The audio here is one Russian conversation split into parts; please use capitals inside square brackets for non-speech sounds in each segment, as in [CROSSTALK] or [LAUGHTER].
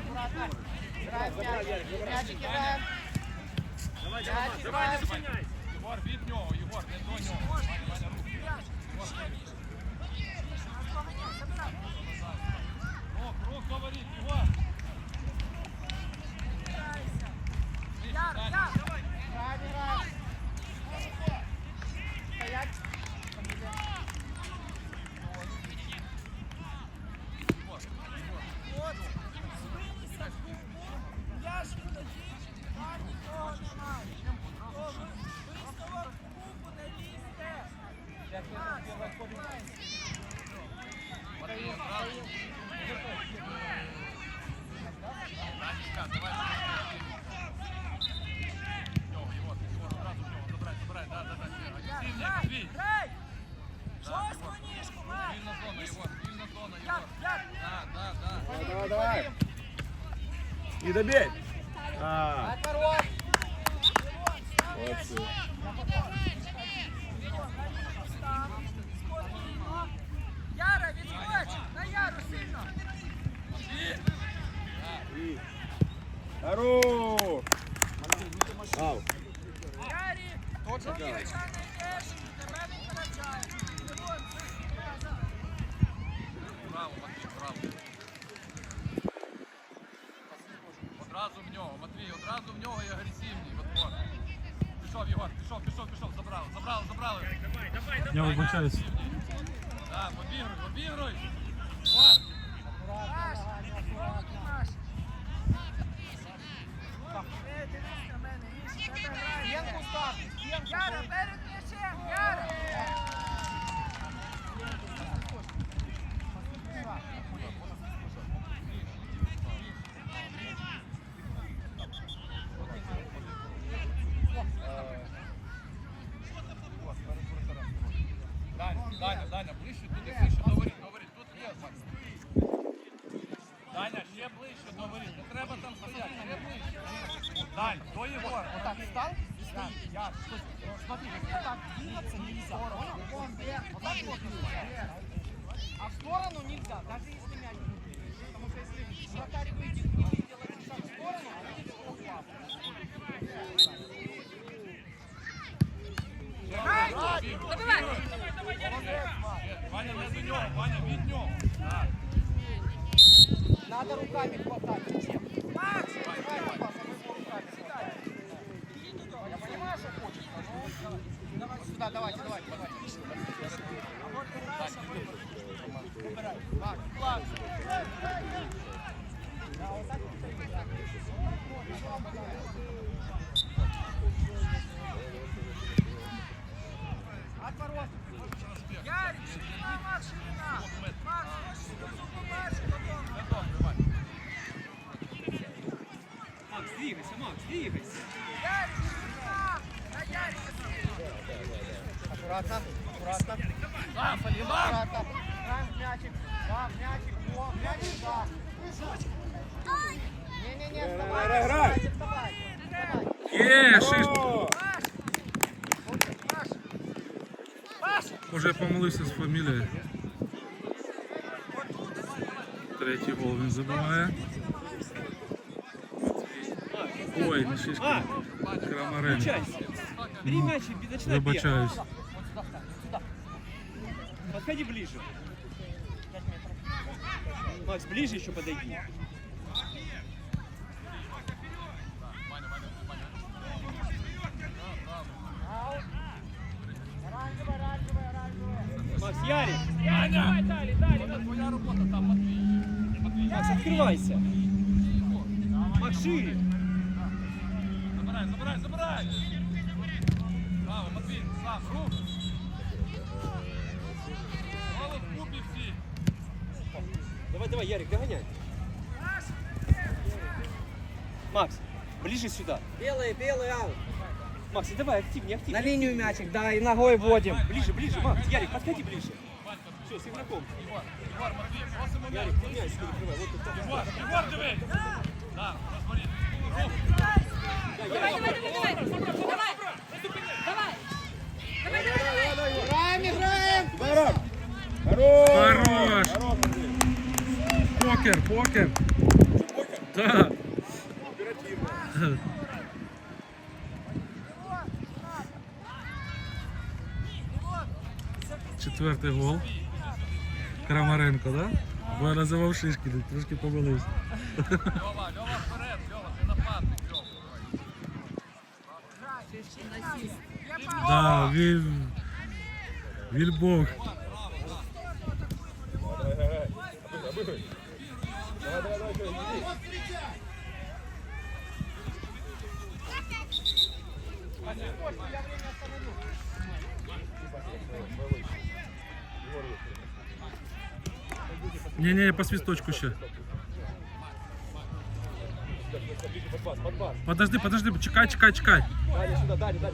аккуратно. Играем мяч. Мячик играем. Давай, Мяч давай, давай, не играем. зупиняйся. Єгор, від нього, Єгор, не до нього. Ваня, Ваня, руки. Рук, рук, говорить, Єгор. Яр, Яр. Играем, играем. И добей. Пішов, Єгор, пішов, пішов, пішов, забрали, забрали, забрали. Я вибачаюсь. Так, обігруй, обігруй. Єгор, Маш, акуратно, Маш. Е, дивись на мене, Міш, тебе грає. Стенку ставь. Стенку. Яра, перед м'ячем, Яра! Так двигаться нельзя. Понял? Вот так вот нельзя. А в сторону нельзя, даже если мяч. Потому что если вратарь выйдет и вы делаете шаг в сторону, а вы идете в пас. Забивай! Ваня, до нього, Ваня. Так. Надо руками хватать. Макс! Давай на пас, а мы его руками хватаем. Я понимаю, что хочешь, но давай сюда, давайте, давайте, давайте. Класс. Вот так так. От ворот. Ярик, ширина, Макс, ширина! Макс. Макс, двигайся, Макс, двигайся. Ярик, ширина! На Ярика сильно! Аккуратно, аккуратно. Сам, Полин, сам. Аккуратно. Играем в мячик. Да, в мячик. О, в мячик, да. Не-не-не, вставай, Играй, играй, вставай, вставай. Вставай. Є, шість. О, Маш! Маш! Маш! Уже помилився з фамілією. Третій гол він забиває. Ой, не шишка. Крамаренко. Включайся. Бери мяч и начинай бегать. Вибачаюсь. Подходи ближе. Макс, ближе еще подойди. Аут. Оранжевый, оранжевый, оранжевый. Макс, Ярик. Аня! Твоя робота там, Матвій. Матвій, Макс, открывайся. Макс, шире. забирай, забирай, забирай. Браво, Матвій, сам, рух. Давай, давай, Ярик, догоняй. Макс, ближе сюда. Белый, белый аут. Макс, и давай, активнее, На активнее. линию мячик, да, и ногой вводим. Ближе, ближе, Макс. Ярик, подходи ближе. Все, с игроком. Єгор, Єгор, Матвій, просимо м'яч. Ярик, ты мяч перекрывай. Вот тут. Єгор, Єгор, дивись. Так, Покер, покер. Покер. Так. Четвертий гол. Крамаренко, да? Бо я називав шишки, трошки помилився. Льова, Льова вперед, Льова, ти нападник, Льова. Да, він. Він Не-не, по свисточку ще. Подпас, подпас. Подожди, подожди, чекай, чекай, чекай. Даня, сюда, Даня, Даня.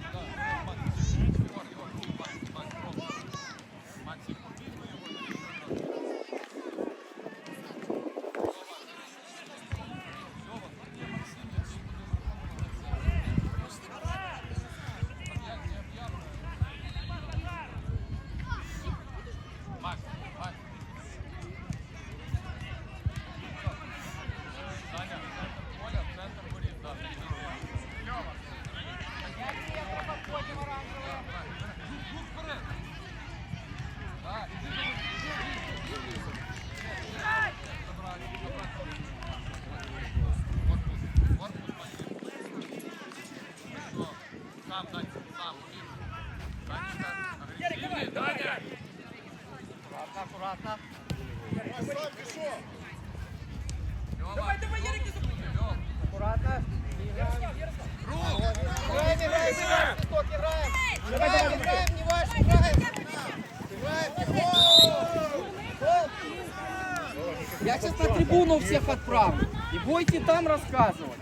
трибуну всех отправлю. И будете там рассказывать.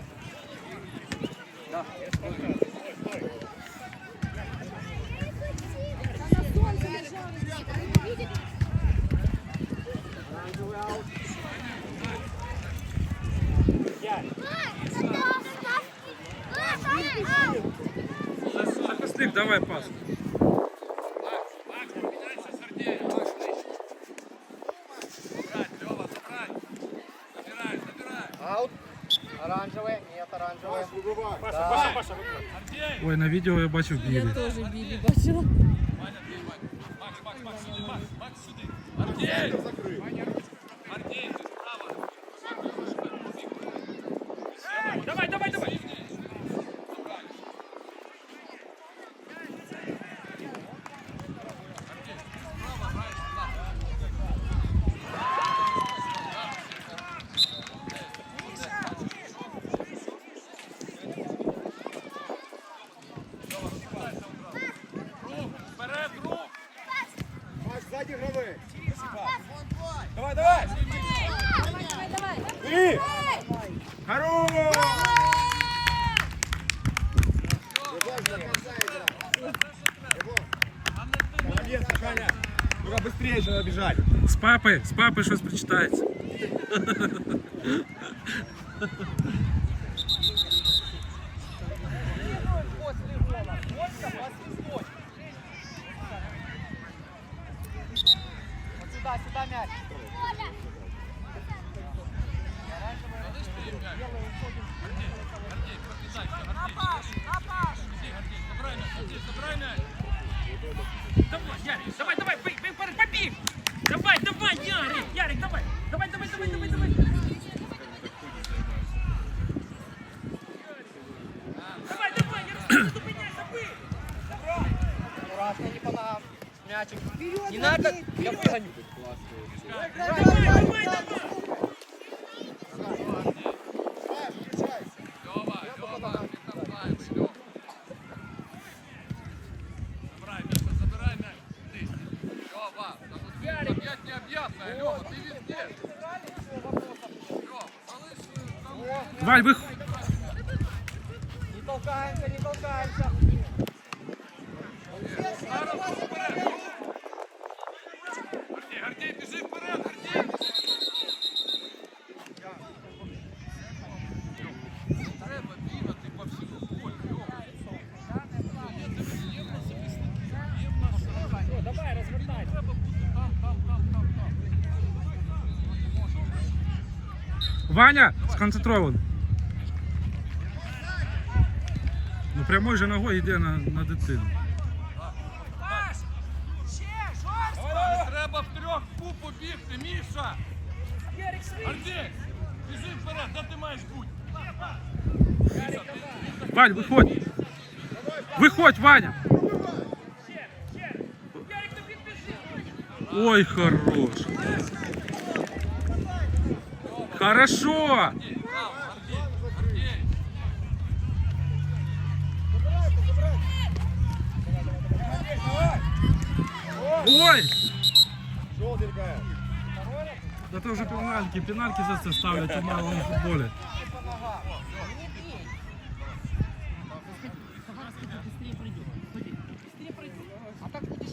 Да. Захисник, давай пас. Макс, поменяйся с Артеем. Макс, ближче. Забрать, Лёва, забрать. Забирай, забирай. Аут. Оранжевые. Нет, оранжевые. Паша, Паша, Артей! Ой, на відео я папи, з папи щось прочитається. После гола. Сколько по свисточку. Вот сюда, сюда мяч. Залиш ти їм м'яч. Артей, Артей, прокидайся, На Артей. паш! На паш! Иди, Артей, забирай мяч, Артей, забирай мяч. Давай, Ярик, давай, давай, бей, бей, вперед, побіг. Давай, Давай, Ярик, Ярик, давай. Давай, давай, давай, давай, давай. Давай, давай, Ярослав, не зупиняйся, бий. Аккуратно, не по ногам. Мячик. Не надо. Я выгоню. Льова, Льова, відтаскай, Льова. Забирай, Миша, забирай мяч. Ти. Льова, та тут він об'ять необ'ятне, Льова, ти везде. Льова, залиш там. Вань, вих... Не толкаемся, не толкаемся. Зараз вперед. Гордій, Гордій, біжи вперед, Гордій. Треба бігати по Ну прямой же ногой йде на, на дитину. Маш! Ще, жорстко! Не треба втрьох в купу бігти, Міша! Ярик, свій. Гордій! Біжи вперед, де ти маєш бути? Вань, виходь. Виходь, Ваня. Ще, ще. Ярик, тобі біжи. Ой, хорош. Хорошо. Ой. Желтенькая. Да то вже пенальки, пенальки за це ставлять у малому футболі. А так будешь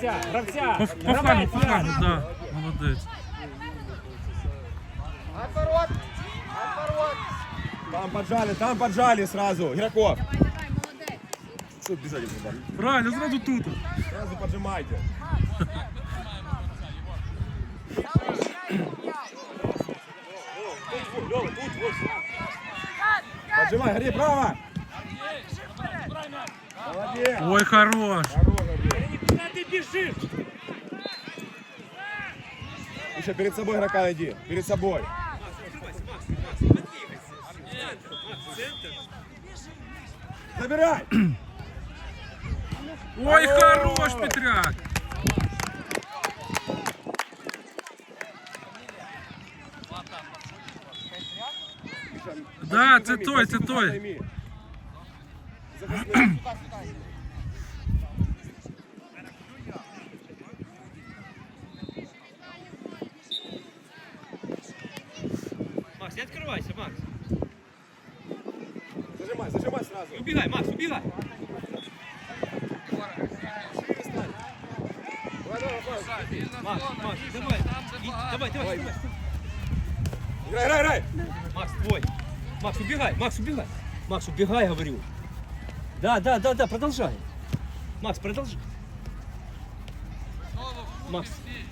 Гравця, гравця. По, по флангу, по флангу, да. Молодець. Отворот. Отворот. Там поджали, там поджали сразу. Игроков. Давай, давай, молодець. Что бежали туда? Правильно, зразу тут. Сразу поджимайте. Поджимай, Гордей, право. Молодец. Ой, хорош. Біжиш? Еще перед собой игрока найди. Перед собой. Забирай. [CLEARS THROAT] Ой, хорош, Петряк. Да, це той, це той. Макс, убегай, Макс, убегай. Макс, убегай, говорю. Да, да, да, да, продолжай. Макс, продолжай. Знову в купі Макс. стій.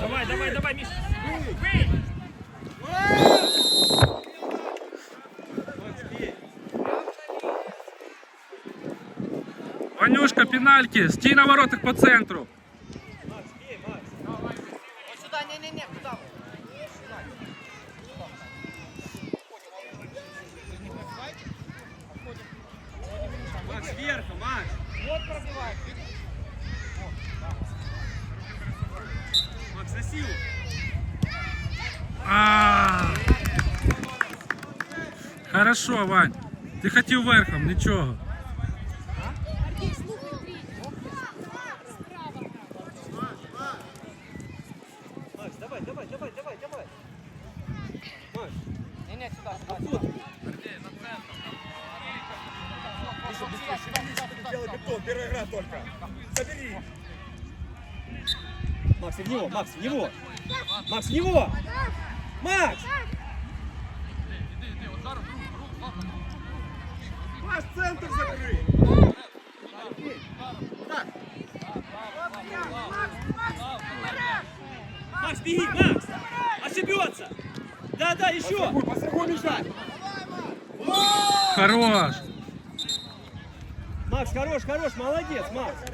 Давай, давай, давай, Миш. Бей! Ванюшка, пенальки. Стій на воротах по центру. Хорошо, Вань. Ти хотів верхом, нічого. Гордій, слухай, Трій. Справа. Макс, давай, давай, давай, давай, давай. Макс, Не, не, сюда, сюда, сюда. Гордей, на центр. Делай бетон, первая игра только. Забери. Макс, в него, Макс, в него. Макс, в него. Макс! Ваш центр закрыть. Макс, беги, Макс! Ошибется! Да, да, еще! Пострахуй мяча. Хорош. Макс, хорош, хорош, молодец, Макс!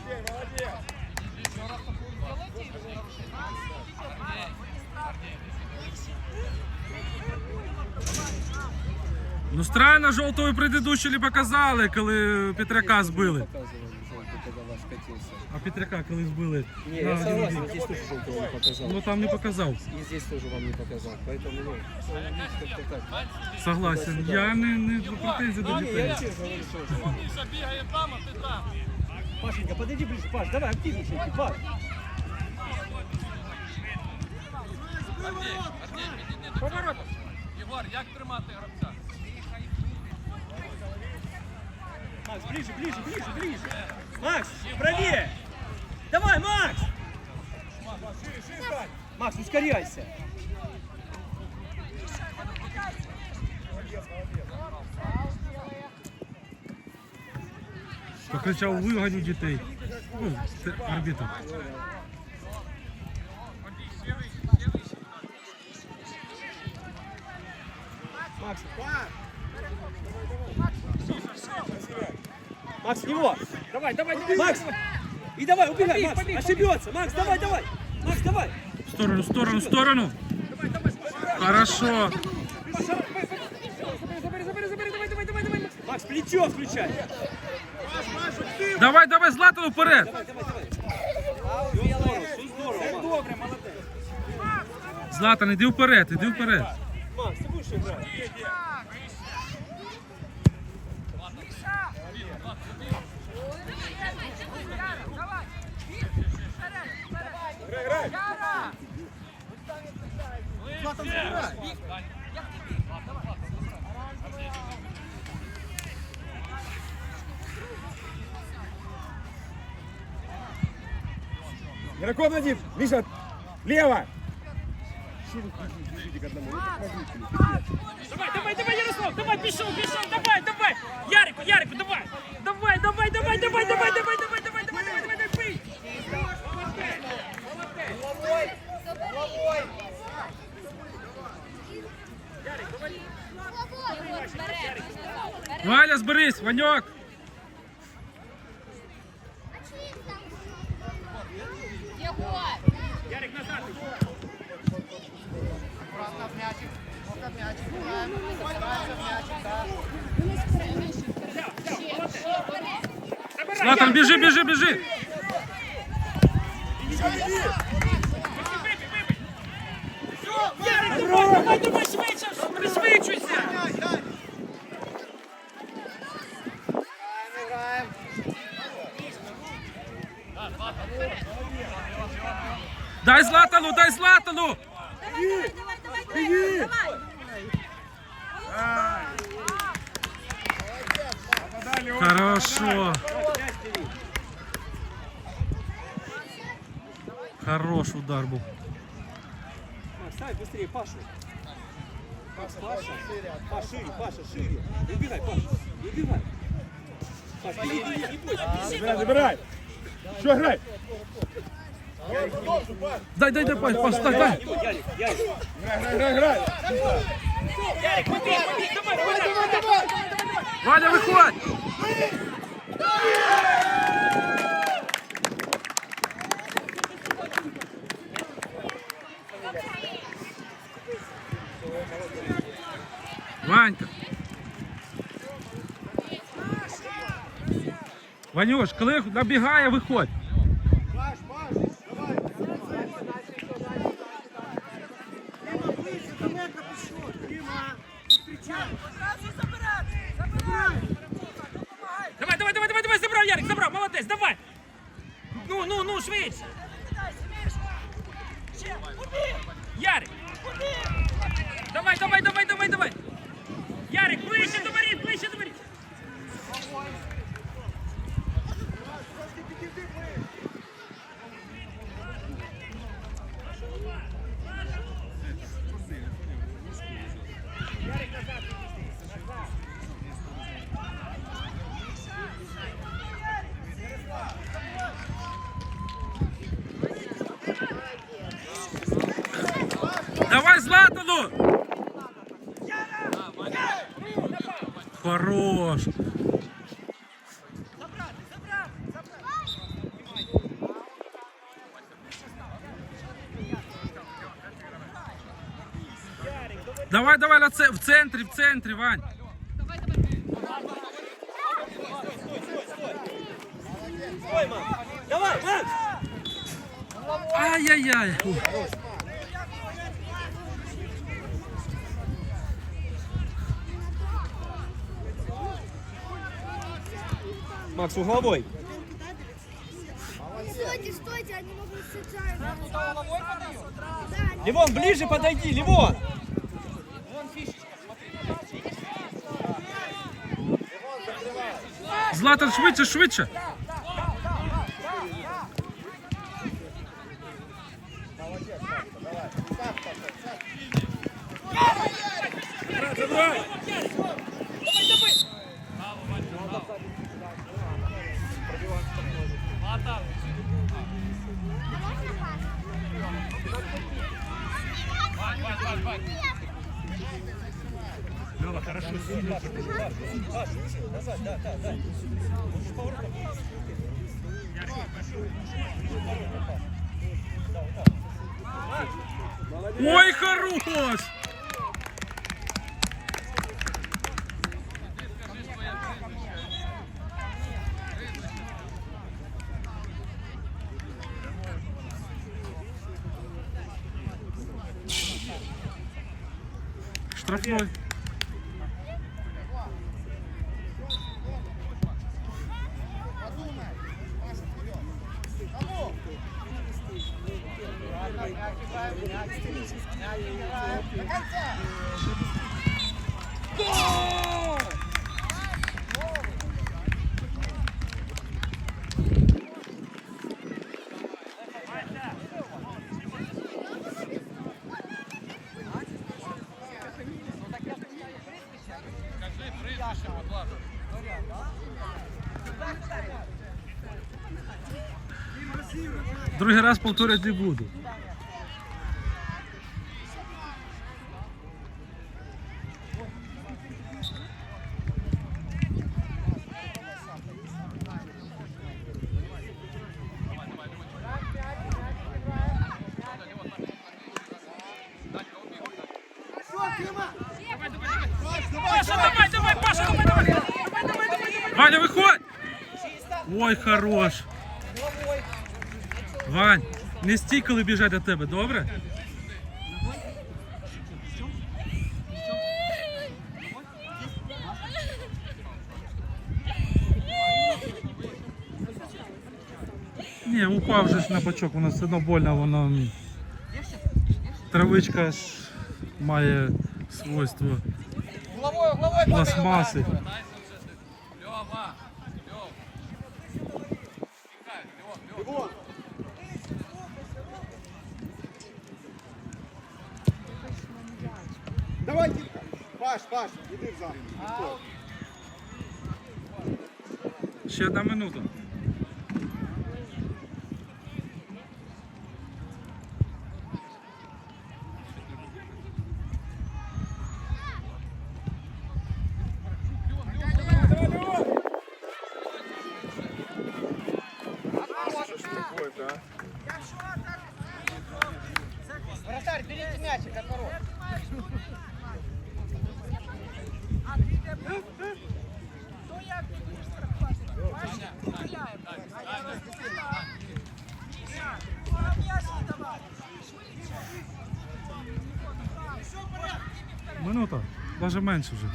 Ну странно, жовтого предыдущий не показали, коли Петряка збили. Показывали желтый, когда ваш катился. А Петряка коли збили. Не, на я 1-1. согласен, здесь тоже желтого не показал. Ну там не показав. И здесь тоже вам не показал, поэтому, ну, видите, как-то так. Согласен. Я не, не до претензій до Не, я дітей. тебе говорю, что же. Міша бігає там, а ти там. Пашенька, подойди ближе, Паш, давай, активничай, Паш. Гордей, Гордей, підійди до цього. Єгор, як тримати гравця? Макс, ближе, ближе, ближе, ближе. Макс, правее. Давай, Макс. Макс, ускоряйся. Покричав виганю дітей. Ну, арбітр. Макс. Макс, в него. Давай, давай, давай. Макс. И давай, убегай, Макс. Ошибется. Макс, давай, давай. Макс, давай. В сторону, в сторону, в сторону. Хорошо. Забери, забери, забери, давай, давай, давай, давай. Макс, плечо включай. Давай, давай, Златану вперед. Давай, давай, давай. Все здорово, все здорово, Макс. Златан, іди вперед, іди вперед. Макс, ты будешь играть? Игроком один. Миша, лево. Давай, давай, давай, Ярослав, давай, пішов, пішов, давай, давай. Ярику, Ярику, давай. Давай, давай, давай, давай, давай, давай, давай, давай. Головой! Головой! Валя, зберись, Ваньок! Ярик, назад! Аккуратно в мячик. Ну-ка, в мячик. Мячик, да. Златан, бежи, бежи, бежи! Еще, давай, давай, швидше, пришвидшуйся. Дай Златану, дай Златану. Давай, давай, давай, давай, давай! Хорошо. Хорош удар був. Макс, быстрее Пашу. Паша. Паша, шире, Паша, шире. Не убегай, Паша. Не убегай. Паш, беги, беги, не бойся. Забирай, забирай. Еще играй. Дай, дай, дай, Паш, Паш, дай, дай. Не Ярик, Ярик. Играй, играй, играй. Ярик, побіг, давай, давай, давай. Валя, виходь. Ванюш, коли набігає, виходь. Давай, давай, давай, давай, давай, забрав, Ярик, забрав, молодець, давай. Ну, ну, ну, швидше. Ярик! Давай, давай, давай, давай, давай! Ярик, ближче до Хорош. Давай, давай в центрі, в центрі, Вань. Ай-яй-яй. Фу. Макс, угловой. Стойте, стойте, они могут сыграть. Да, Левон, ближе подойди, Левон. Златан, швидше, швидше. Gracias. Раз повторити не буду. Ваня, выходь! Ой, хорош. Вань, не стій, коли біжать до тебе, добре? Ні, упав же ж на бачок, воно все одно больно, воно. Травичка ж має свойство пластмаси. Давай, Дімка. Паш, Паш, іди в зал. Ще одна минута. Навіть менше вже.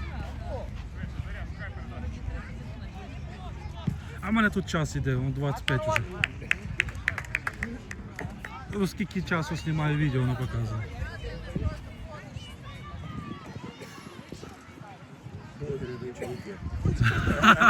А в мене тут час йде, 25 уже. Оскільки скільки часу знімаю відео, воно показує. [LAUGHS]